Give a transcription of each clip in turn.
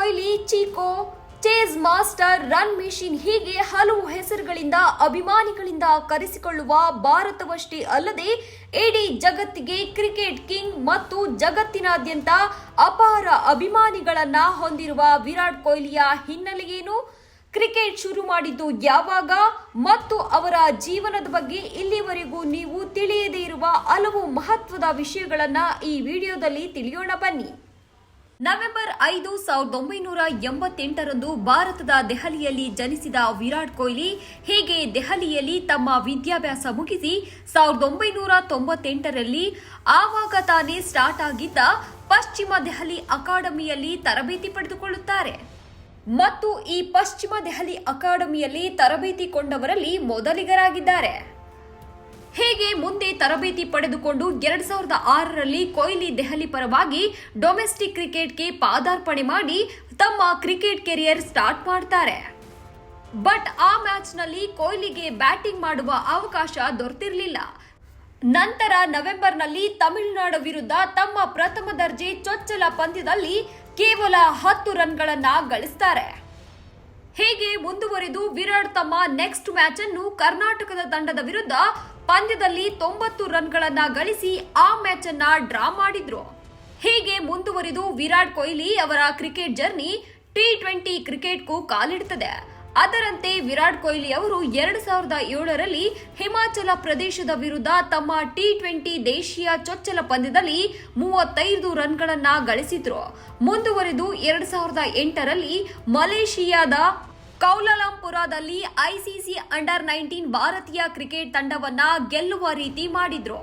Kohli, Chiku, chase master run machine ಹೀಗೆ ಹಲವು ಹೆಸರುಗಳಿಂದ ಅಭಿಮಾನಿಗಳಿಂದ ಕರೆಸಿಕೊಳ್ಳುವ ಭಾರತವಷ್ಟೇ ಅಲ್ಲದೆ ಇಡೀ ಜಗತ್ತಿಗೆ ಕ್ರಿಕೆಟ್ ಕಿಂಗ್ ಮತ್ತು ಜಗತ್ತಿನಾದ್ಯಂತ ಅಪಾರ ಅಭಿಮಾನಿಗಳನ್ನ ಹೊಂದಿರುವ ವಿರಾಟ್ ಕೊಹ್ಲಿಯ ಹಿನ್ನೆಲೆಯೇನು ಕ್ರಿಕೆಟ್ ಶುರು ಮಾಡಿದ್ದು ಯಾವಾಗ? ಮತ್ತು ಅವರ ಜೀವನದ ಬಗ್ಗೆ ಇಲ್ಲಿವರೆಗೂ ನೀವು ತಿಳಿಯದೇ ಇರುವ ಹಲವು ಮಹತ್ವದ ವಿಷಯಗಳನ್ನು ಈ ವಿಡಿಯೋದಲ್ಲಿ ತಿಳಿಯೋಣ ಬನ್ನಿ. ನವೆಂಬರ್ ಐದು ಸಾವಿರದ ಒಂಬೈನೂರ ಎಂಬತ್ತೆಂಟರಂದು ಭಾರತದ ದೆಹಲಿಯಲ್ಲಿ ಜನಿಸಿದ ವಿರಾಟ್ ಕೊಹ್ಲಿ ಹೀಗೆ ದೆಹಲಿಯಲ್ಲಿ ತಮ್ಮ ವಿದ್ಯಾಭ್ಯಾಸ ಮುಗಿಸಿ ಸಾವಿರದ ಒಂಬೈನೂರ ತೊಂಬತ್ತೆಂಟರಲ್ಲಿ ಆವಾಗ ತಾನೇ ಸ್ಟಾರ್ಟ್ ಆಗಿದ್ದ ಪಶ್ಚಿಮ ದೆಹಲಿ ಅಕಾಡೆಮಿಯಲ್ಲಿ ತರಬೇತಿ ಪಡೆದುಕೊಳ್ಳುತ್ತಾರೆ. ಮತ್ತು ಈ ಪಶ್ಚಿಮ ದೆಹಲಿ ಅಕಾಡೆಮಿಯಲ್ಲಿ ತರಬೇತಿ ಕೊಂಡವರಲ್ಲಿ ಮೊದಲಿಗರಾಗಿದ್ದಾರೆ. ಹೇಗೆ ಮುಂದೆ ತರಬೇತಿ ಪಡೆದುಕೊಂಡು ಎರಡ್ ಸಾವಿರದ ಆರರಲ್ಲಿ ಕೊಹ್ಲಿ ದೆಹಲಿ ಪರವಾಗಿ ಡೊಮೆಸ್ಟಿಕ್ ಕ್ರಿಕೆಟ್ಗೆ ಪಾದಾರ್ಪಣೆ ಮಾಡಿ ತಮ್ಮ ಕ್ರಿಕೆಟ್ ಕೆರಿಯರ್ ಸ್ಟಾರ್ಟ್ ಮಾಡ್ತಾರೆ. ಬಟ್ ಆ ಮ್ಯಾಚ್ನಲ್ಲಿ ಕೊಹ್ಲಿಗೆ ಬ್ಯಾಟಿಂಗ್ ಮಾಡುವ ಅವಕಾಶ ದೊರೆತಿರಲಿಲ್ಲ. ನಂತರ ನವೆಂಬರ್ನಲ್ಲಿ ತಮಿಳುನಾಡು ವಿರುದ್ಧ ತಮ್ಮ ಪ್ರಥಮ ದರ್ಜೆ ಚೊಚ್ಚಲ ಪಂದ್ಯದಲ್ಲಿ ಕೇವಲ ಹತ್ತು ರನ್ಗಳನ್ನ ಗಳಿಸ್ತಾರೆ. ಹೇಗೆ ಮುಂದುವರೆದು ವಿರಾಟ್ ತಮ್ಮ ನೆಕ್ಸ್ಟ್ ಮ್ಯಾಚ್ ಅನ್ನು ಕರ್ನಾಟಕದ ತಂಡದ ವಿರುದ್ಧ ಪಂದ್ಯದಲ್ಲಿ ತೊಂಬತ್ತು ರನ್ಗಳನ್ನ ಗಳಿಸಿ ಆ ಮ್ಯಾಚ್ ಅನ್ನ ಡ್ರಾ ಮಾಡಿದ್ರು. ಹೀಗೆ ಮುಂದುವರಿದು ವಿರಾಟ್ ಕೊಹ್ಲಿ ಅವರ ಕ್ರಿಕೆಟ್ ಜರ್ನಿ ಟಿ ಟ್ವೆಂಟಿ ಕ್ರಿಕೆಟ್ಗೂ ಕಾಲಿಡುತ್ತದೆ ಅದರಂತೆ ವಿರಾಟ್ ಕೊಹ್ಲಿ ಅವರು ಎರಡು ಸಾವಿರದ ಏಳರಲ್ಲಿ ಹಿಮಾಚಲ ಪ್ರದೇಶದ ವಿರುದ್ಧ ತಮ್ಮ ಟಿ ಟ್ವೆಂಟಿ ದೇಶೀಯ ಚೊಚ್ಚಲ ಪಂದ್ಯದಲ್ಲಿ ಮೂವತ್ತೈದು ರನ್ಗಳನ್ನ ಗಳಿಸಿದ್ರು. ಮುಂದುವರೆದು ಎರಡು ಸಾವಿರದ ಎಂಟರಲ್ಲಿ ಮಲೇಷಿಯಾದ ಕೌಲಾಲಂಪುರದಲ್ಲಿ ಐಸಿಸಿ ಅಂಡರ್ ನೈನ್ಟೀನ್ ಭಾರತೀಯ ಕ್ರಿಕೆಟ್ ತಂಡವನ್ನ ಗೆಲ್ಲುವ ರೀತಿ ಮಾಡಿದ್ರು.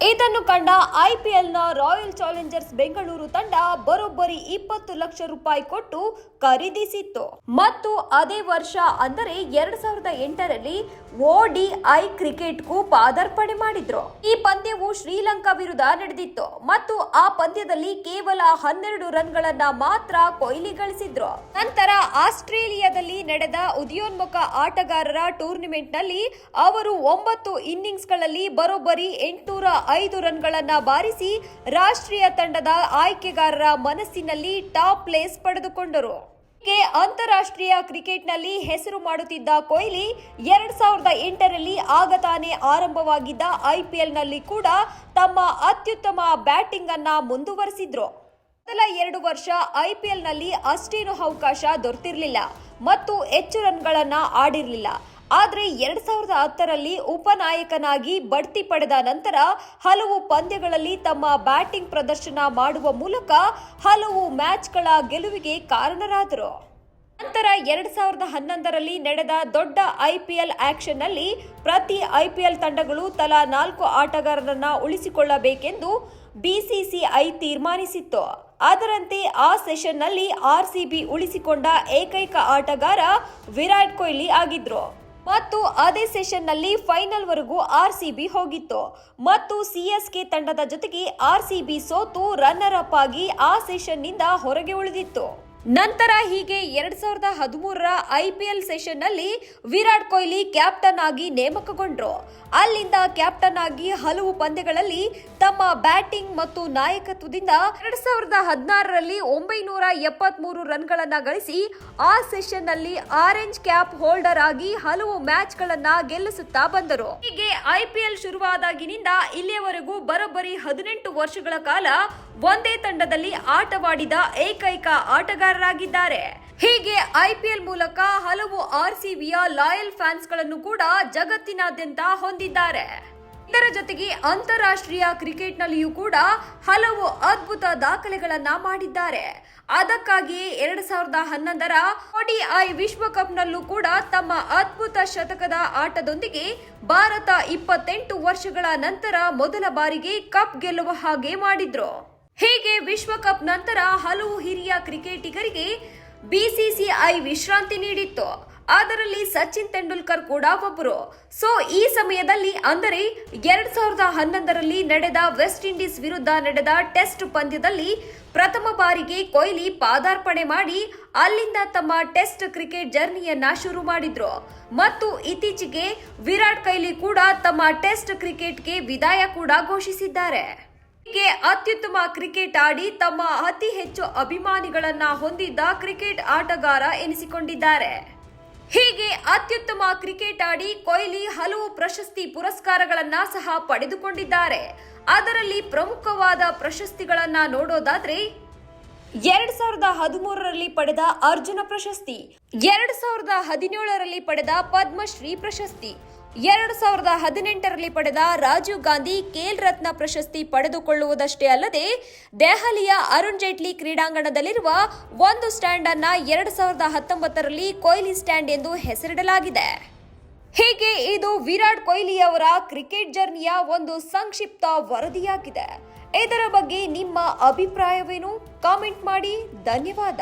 ಇದನ್ನು ಕಂಡ ಐಪಿಎಲ್ನ ರಾಯಲ್ ಚಾಲೆಂಜರ್ಸ್ ಬೆಂಗಳೂರು ತಂಡ ಬರೋಬ್ಬರಿ ಇಪ್ಪತ್ತು ಲಕ್ಷ ರೂಪಾಯಿ ಕೊಟ್ಟು ಖರೀದಿಸಿತ್ತು. ಮತ್ತು ಅದೇ ವರ್ಷ ಅಂದರೆ ಎರಡ್ ಸಾವಿರದ ಎಂಟರಲ್ಲಿ ಓಡಿಐ ಕ್ರಿಕೆಟ್ಗೂ ಪಾದಾರ್ಪಣೆ ಮಾಡಿದ್ರು. ಈ ಪಂದ್ಯವು ಶ್ರೀಲಂಕಾ ವಿರುದ್ಧ ನಡೆದಿತ್ತು ಮತ್ತು ಆ ಪಂದ್ಯದಲ್ಲಿ ಕೇವಲ ಹನ್ನೆರಡು ರನ್ಗಳನ್ನ ಮಾತ್ರ ಕೊಹ್ಲಿ ಗಳಿಸಿದ್ರು. ನಂತರ ಆಸ್ಟ್ರೇಲಿಯಾದಲ್ಲಿ ನಡೆದ ಉದಯೋನ್ಮುಖ ಆಟಗಾರರ ಟೂರ್ನಿಮೆಂಟ್ನಲ್ಲಿ ಅವರು ಒಂಬತ್ತು ಇನ್ನಿಂಗ್ಸ್ಗಳಲ್ಲಿ ಬರೋಬ್ಬರಿ ಎಂಟುನೂರ ಐದು ರನ್ಗಳನ್ನ ಬಾರಿಸಿ ರಾಷ್ಟ್ರೀಯ ತಂಡದ ಆಯ್ಕೆಗಾರರ ಮನಸ್ಸಿನಲ್ಲಿ ಟಾಪ್ ಪ್ಲೇಸ್ ಪಡೆದುಕೊಂಡರು. ಅಂತಾರಾಷ್ಟ್ರೀಯ ಕ್ರಿಕೆಟ್ನಲ್ಲಿ ಹೆಸರು ಮಾಡುತ್ತಿದ್ದ ಕೊಹ್ಲಿ ಎರಡ್ ಸಾವಿರದ ಎಂಟರಲ್ಲಿ ಆಗ ತಾನೇ ಆರಂಭವಾಗಿದ್ದ ಐಪಿಎಲ್ನಲ್ಲಿ ಕೂಡ ತಮ್ಮ ಅತ್ಯುತ್ತಮ ಬ್ಯಾಟಿಂಗ್ ಅನ್ನ ಮುಂದುವರೆಸಿದ್ರು. ಮೊದಲ ಎರಡು ವರ್ಷ ಐಪಿಎಲ್ನಲ್ಲಿ ಅಷ್ಟೇನು ಅವಕಾಶ ದೊರೆತಿರಲಿಲ್ಲ ಮತ್ತು ಹೆಚ್ಚು ರನ್ಗಳನ್ನು ಆಡಿರಲಿಲ್ಲ. ಆದರೆ ಎರಡ್ ಸಾವಿರದ ಹತ್ತರಲ್ಲಿ ಉಪನಾಯಕನಾಗಿ ಬಡ್ತಿ ಪಡೆದ ನಂತರ ಹಲವು ಪಂದ್ಯಗಳಲ್ಲಿ ತಮ್ಮ ಬ್ಯಾಟಿಂಗ್ ಪ್ರದರ್ಶನ ಮಾಡುವ ಮೂಲಕ ಹಲವು ಮ್ಯಾಚ್ಗಳ ಗೆಲುವಿಗೆ ಕಾರಣರಾದರು. ನಂತರ ಎರಡ್ ಸಾವಿರದ ಹನ್ನೊಂದರಲ್ಲಿ ನಡೆದ ದೊಡ್ಡ ಐಪಿಎಲ್ ಆಕ್ಷನ್ನಲ್ಲಿ ಪ್ರತಿ ಐಪಿಎಲ್ ತಂಡಗಳು ತಲಾ ನಾಲ್ಕು ಆಟಗಾರರನ್ನ ಉಳಿಸಿಕೊಳ್ಳಬೇಕೆಂದು ಬಿಸಿಸಿಐ ತೀರ್ಮಾನಿಸಿತ್ತು. ಅದರಂತೆ ಆ ಸೆಷನ್ನಲ್ಲಿ ಆರ್ಸಿಬಿ ಉಳಿಸಿಕೊಂಡ ಏಕೈಕ ಆಟಗಾರ ವಿರಾಟ್ ಕೊಹ್ಲಿ ಆಗಿದ್ರು. ಮತ್ತು ಅದೇ ಸೆಷನ್ನಲ್ಲಿ ಫೈನಲ್ ವರೆಗೂ ಬಿ ಹೋಗಿತ್ತು. ಮತ್ತು ಸಿಎಸ್ಕೆ ತಂಡದ ಜೊತೆಗೆ ಆರ್ಸಿಬಿ ಸೋತು ರನ್ನರ್ ಅಪ್ ಆಗಿ ಆ ಸೆಷನ್ನಿಂದ ಹೊರಗೆ ಉಳಿದಿತ್ತು. ನಂತರ ಹೀಗೆ ಎರಡ್ ಸಾವಿರದ ಹದಿಮೂರರ ಐ ಐಪಿಎಲ್ ಸೆಷನ್ನಲ್ಲಿ ವಿರಾಟ್ ಕೊಹ್ಲಿ ಕ್ಯಾಪ್ಟನ್ ಆಗಿ ನೇಮಕಗೊಂಡ್ರು. ಅಲ್ಲಿಂದ ಕ್ಯಾಪ್ಟನ್ ಆಗಿ ಹಲವು ಪಂದ್ಯಗಳಲ್ಲಿ ತಮ್ಮ ಬ್ಯಾಟಿಂಗ್ ಮತ್ತು ನಾಯಕತ್ವದಿಂದ ಎರಡ್ ಸಾವಿರದ ಹದಿನಾರರಲ್ಲಿ ಒಂಬೈನೂರ ಎಪ್ಪತ್ತ್ಮೂರು ರನ್ ಗಳನ್ನ ಗಳಿಸಿ ಆ ಸೆಷನ್ನಲ್ಲಿ ಆರೆಂಜ್ ಕ್ಯಾಪ್ ಹೋಲ್ಡರ್ ಆಗಿ ಹಲವು ಮ್ಯಾಚ್ ಗಳನ್ನ ಗೆಲ್ಲಿಸುತ್ತಾ ಬಂದರು. ಹೀಗೆ ಐಪಿಎಲ್ ಶುರುವಾದಾಗಿನಿಂದ ಇಲ್ಲಿಯವರೆಗೂ ಬರೋಬ್ಬರಿ ಹದಿನೆಂಟು ವರ್ಷಗಳ ಕಾಲ ಒಂದೇ ತಂಡದಲ್ಲಿ ಆಟವಾಡಿದ ಏಕೈಕ ಆಟಗಾರರಾಗಿದ್ದಾರೆ ಹೀಗೆ ಐಪಿಎಲ್ ಮೂಲಕ ಹಲವು ಆರ್ಸಿಬಿಯ ಲಾಯಲ್ ಫ್ಯಾನ್ಸ್ಗಳನ್ನು ಕೂಡ ಜಗತ್ತಿನಾದ್ಯಂತ ಹೊಂದಿದ್ದಾರೆ. ಇದರ ಜೊತೆಗೆ ಅಂತಾರಾಷ್ಟ್ರೀಯ ಕ್ರಿಕೆಟ್ನಲ್ಲಿಯೂ ಕೂಡ ಹಲವು ಅದ್ಭುತ ದಾಖಲೆಗಳನ್ನ ಮಾಡಿದ್ದಾರೆ. ಅದಕ್ಕಾಗಿ ಎರಡ್ ಸಾವಿರದ ಹನ್ನೊಂದರ ಒಡಿಐ ವಿಶ್ವಕಪ್ನಲ್ಲೂ ಕೂಡ ತಮ್ಮ ಅದ್ಭುತ ಶತಕದ ಆಟದೊಂದಿಗೆ ಭಾರತ ಇಪ್ಪತ್ತೆಂಟು ವರ್ಷಗಳ ನಂತರ ಮೊದಲ ಬಾರಿಗೆ ಕಪ್ ಗೆಲ್ಲುವ ಹಾಗೆ ಮಾಡಿದ್ರು. ಹೀಗೆ ವಿಶ್ವಕಪ್ ನಂತರ ಹಲವು ಹಿರಿಯ ಕ್ರಿಕೆಟಿಗರಿಗೆ ಬಿಸಿಸಿಐ ವಿಶ್ರಾಂತಿ ನೀಡಿತ್ತು. ಅದರಲ್ಲಿ ಸಚಿನ್ ತೆಂಡೂಲ್ಕರ್ ಕೂಡ ಒಬ್ಬರು. ಸೊ, ಈ ಸಮಯದಲ್ಲಿ ಅಂದರೆ ಎರಡ್ ಸಾವಿರದ ಹನ್ನೊಂದರಲ್ಲಿ ನಡೆದ ವೆಸ್ಟ್ ಇಂಡೀಸ್ ವಿರುದ್ಧ ನಡೆದ ಟೆಸ್ಟ್ ಪಂದ್ಯದಲ್ಲಿ ಪ್ರಥಮ ಬಾರಿಗೆ ಕೊಹ್ಲಿ ಪಾದಾರ್ಪಣೆ ಮಾಡಿ ಅಲ್ಲಿಂದ ತಮ್ಮ ಟೆಸ್ಟ್ ಕ್ರಿಕೆಟ್ ಜರ್ನಿಯನ್ನ ಶುರು ಮಾಡಿದ್ರು. ಮತ್ತು ಇತ್ತೀಚೆಗೆ ವಿರಾಟ್ ಕೊಹ್ಲಿ ಕೂಡ ತಮ್ಮ ಟೆಸ್ಟ್ ಕ್ರಿಕೆಟ್ಗೆ ವಿದಾಯ ಕೂಡ ಘೋಷಿಸಿದ್ದಾರೆ. ಅತ್ಯುತ್ತಮ ಕ್ರಿಕೆಟ್ ಆಡಿ ತಮ್ಮ ಅತಿ ಹೆಚ್ಚು ಅಭಿಮಾನಿಗಳನ್ನ ಹೊಂದಿದ್ದ ಕ್ರಿಕೆಟ್ ಆಟಗಾರ ಎನಿಸಿಕೊಂಡಿದ್ದಾರೆ. ಹೀಗೆ ಅತ್ಯುತ್ತಮ ಕ್ರಿಕೆಟ್ ಆಡಿ ಕೊಹ್ಲಿ ಹಲವು ಪ್ರಶಸ್ತಿ ಪುರಸ್ಕಾರಗಳನ್ನ ಸಹ ಪಡೆದುಕೊಂಡಿದ್ದಾರೆ. ಅದರಲ್ಲಿ ಪ್ರಮುಖವಾದ ಪ್ರಶಸ್ತಿಗಳನ್ನ ನೋಡೋದಾದ್ರೆ ಎರಡ್ ಸಾವಿರದ ಹದಿಮೂರರಲ್ಲಿ ಪಡೆದ ಅರ್ಜುನ ಪ್ರಶಸ್ತಿ, ಎರಡ್ ಸಾವಿರದ ಹದಿನೇಳರಲ್ಲಿ ಪಡೆದ ಪದ್ಮಶ್ರೀ ಪ್ರಶಸ್ತಿ ಎರಡ್ ಸಾವಿರದ ಹದಿನೆಂಟರಲ್ಲಿ ಪಡೆದ ರಾಜೀವ್ ಗಾಂಧಿ ಖೇಲ್ ರತ್ನ ಪ್ರಶಸ್ತಿ ಪಡೆದುಕೊಳ್ಳುವುದಷ್ಟೇ ಅಲ್ಲದೆ, ದೆಹಲಿಯ ಅರುಣ್ ಜೇಟ್ಲಿ ಕ್ರೀಡಾಂಗಣದಲ್ಲಿರುವ ಒಂದು ಸ್ಟ್ಯಾಂಡ್ ಅನ್ನ ಎರಡು ಸಾವಿರದ ಹತ್ತೊಂಬತ್ತರಲ್ಲಿ ಕೊಹ್ಲಿ ಸ್ಟ್ಯಾಂಡ್ ಎಂದು ಹೆಸರಿಡಲಾಗಿದೆ. ಹೀಗೆ ಇದು ವಿರಾಟ್ ಕೊಹ್ಲಿ ಅವರ ಕ್ರಿಕೆಟ್ ಜರ್ನಿಯ ಒಂದು ಸಂಕ್ಷಿಪ್ತ ವರದಿಯಾಗಿದೆ. ಇದರ ಬಗ್ಗೆ ನಿಮ್ಮ ಅಭಿಪ್ರಾಯವೇನು? ಕಾಮೆಂಟ್ ಮಾಡಿ. ಧನ್ಯವಾದ.